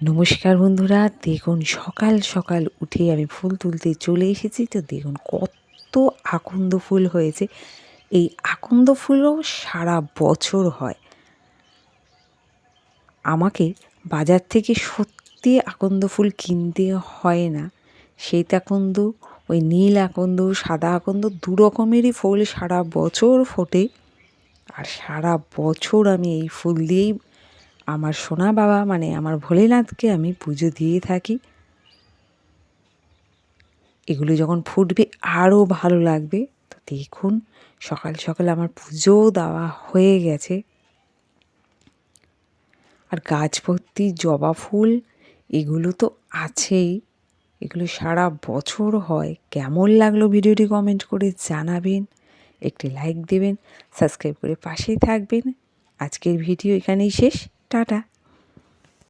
নমস্কার বন্ধুরা, দেখুন সকাল সকাল উঠে আমি ফুল তুলতে চলে এসেছি। তো দেখুন কত আকন্দ ফুল হয়েছে। এই আকন্দ ফুলও সারা বছর হয়। আমাকে বাজার থেকে সত্যি আকন্দ ফুল কিনতে হয় না। শ্বেত আকন্দ, ওই নীল আকন্দ, সাদা আকন্দ, দু রকমেরই ফুল সারা বছর ফোটে। আর সারা বছর আমি এই ফুল দিয়েই আমার সোনা বাবা মানে আমার ভোলেনাথকে আমি পুজো দিয়ে থাকি। এগুলো যখন ফুটবে আরও ভালো লাগবে। তো দেখুন, সকাল সকাল আমার পুজোও দেওয়া হয়ে গেছে। আর গাছ ভর্তি জবা ফুল, এগুলো তো আছেই। এগুলো সারা বছর হয়। কেমন লাগল ভিডিওটি কমেন্ট করে জানাবেন। একটি লাইক দেবেন, সাবস্ক্রাইব করে পাশেই থাকবেন। আজকের ভিডিও এখানেই শেষ। টাটা